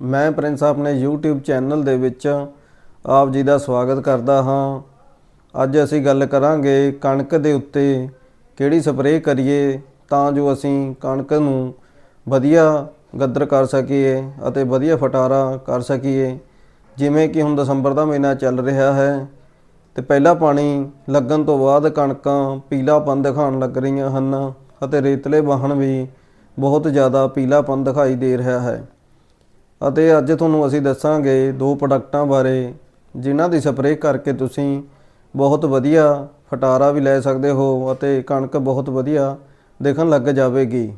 ਮੈਂ ਪ੍ਰਿੰਸ ਆਪਣੇ YouTube channel ਦੇ ਵਿੱਚ ਆਪ ਜੀ ਦਾ ਸਵਾਗਤ ਕਰਦਾ ਹਾਂ। ਅੱਜ ਅਸੀਂ ਗੱਲ ਕਰਾਂਗੇ ਕਣਕ ਦੇ ਉੱਤੇ ਕਿਹੜੀ ਸਪਰੇਅ ਕਰੀਏ ਤਾਂ ਜੋ ਅਸੀਂ ਕਣਕ ਨੂੰ ਵਧੀਆ ਗੱਦਰ ਕਰ ਸਕੀਏ ਅਤੇ ਵਧੀਆ ਫਟਾਰਾ ਕਰ ਸਕੀਏ। ਜਿਵੇਂ ਕਿ ਹੁਣ ਦਸੰਬਰ ਦਾ ਮਹੀਨਾ ਚੱਲ ਰਿਹਾ ਹੈ ਤੇ ਪਹਿਲਾ ਪਾਣੀ ਲੱਗਣ ਤੋਂ ਬਾਅਦ ਕਣਕਾਂ ਪੀਲਾਪਨ ਦਿਖਾਉਣ ਲੱਗ ਰਹੀਆਂ ਹਨ ਅਤੇ ਰੇਤਲੇ ਵਾਹਣ ਵੀ ਬਹੁਤ ਜ਼ਿਆਦਾ ਪੀਲਾਪਨ ਦਿਖਾਈ ਦੇ ਰਿਹਾ ਹੈ। ਅਤੇ ਅੱਜ ਤੁਹਾਨੂੰ ਅਸੀਂ ਦੱਸਾਂਗੇ ਦੋ ਪ੍ਰੋਡਕਟਾਂ ਬਾਰੇ, ਜਿਨ੍ਹਾਂ ਦੀ ਸਪਰੇਅ ਕਰਕੇ ਤੁਸੀਂ ਬਹੁਤ ਵਧੀਆ ਫਟਾਰਾ ਵੀ ਲੈ ਸਕਦੇ ਹੋ ਅਤੇ ਕਣਕ ਬਹੁਤ ਵਧੀਆ ਦੇਖਣ ਲੱਗ ਜਾਵੇਗੀ।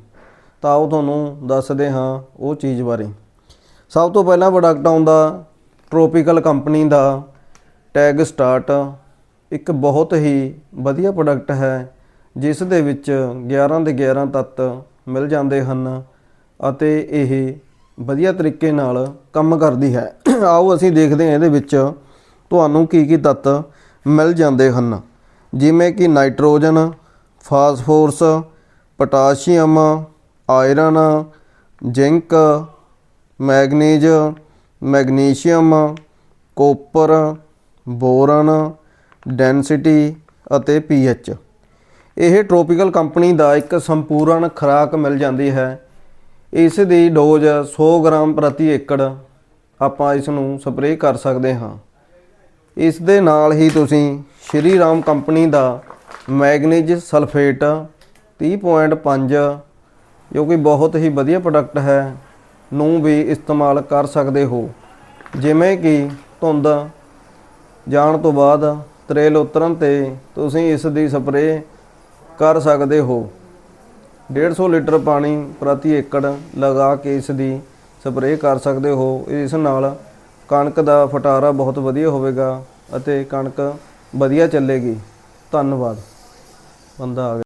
ਤਾਂ ਆਓ ਤੁਹਾਨੂੰ ਦੱਸਦੇ ਹਾਂ ਉਹ ਚੀਜ਼ ਬਾਰੇ। ਸਭ ਤੋਂ ਪਹਿਲਾਂ ਪ੍ਰੋਡਕਟ ਆਉਂਦਾ ਟ੍ਰੋਪੀਕਲ ਕੰਪਨੀ ਦਾ ਟੈਗ ਸਟਾਰਟ। ਇੱਕ ਬਹੁਤ ਹੀ ਵਧੀਆ ਪ੍ਰੋਡਕਟ ਹੈ, ਜਿਸ ਦੇ ਵਿੱਚ 11 ਦੇ 11 ਤੱਤ ਮਿਲ ਜਾਂਦੇ ਹਨ ਅਤੇ ਇਹ ਵਧੀਆ ਤਰੀਕੇ ਨਾਲ ਕੰਮ ਕਰਦੀ ਹੈ। ਆਓ ਅਸੀਂ ਦੇਖਦੇ ਹਾਂ ਇਹਦੇ ਵਿੱਚ ਤੁਹਾਨੂੰ ਕੀ ਕੀ ਤੱਤ ਮਿਲ ਜਾਂਦੇ ਹਨ। ਜਿਵੇਂ ਕਿ nitrogen, phosphorus, potassium, iron, zinc, manganese, magnesium, copper, boron, density ਅਤੇ ਪੀਐਚ ਇਹ ਟ੍ਰੋਪੀਕਲ ਕੰਪਨੀ ਦਾ ਇੱਕ ਸੰਪੂਰਨ ਖੁਰਾਕ ਮਿਲ ਜਾਂਦੀ ਹੈ। ਇਸ ਦੀ ਡੋਜ਼ 100 ਗ੍ਰਾਮ ਪ੍ਰਤੀ ਏਕੜ ਆਪਾਂ ਇਸ ਨੂੰ ਸਪਰੇਅ ਕਰ ਸਕਦੇ ਹਾਂ। ਇਸ ਦੇ ਨਾਲ ਹੀ ਤੁਸੀਂ ਸ਼੍ਰੀ ਰਾਮ ਕੰਪਨੀ ਦਾ ਮੈਗਨੀਜ ਸਲਫੇਟ 30.5 ਜੋ ਕਿ ਬਹੁਤ ਹੀ ਵਧੀਆ ਪ੍ਰੋਡਕਟ ਹੈ, ਨੂੰ ਵੀ ਇਸਤੇਮਾਲ ਕਰ ਸਕਦੇ ਹੋ। ਜਿਵੇਂ ਕਿ ਧੁੰਦ ਜਾਣ ਤੋਂ ਬਾਅਦ ਤਰੇਲ ਉਤਰਨ ਤੇ ਤੁਸੀਂ ਇਸ ਦੀ ਸਪਰੇਅ ਕਰ ਸਕਦੇ ਹੋ। 150 ਲੀਟਰ ਪਾਣੀ ਪ੍ਰਤੀ ਏਕੜ ਲਗਾ ਕੇ ਇਸ ਦੀ ਸਪਰੇਅ ਕਰ ਸਕਦੇ ਹੋ। ਇਸ ਨਾਲ ਕਣਕ ਦਾ ਫਟਾਰਾ ਬਹੁਤ ਵਧੀਆ ਹੋਵੇਗਾ ਅਤੇ ਕਣਕ ਵਧੀਆ ਚੱਲੇਗੀ। ਧੰਨਵਾਦ। ਬੰਦਾ ਆ ਗਿਆ।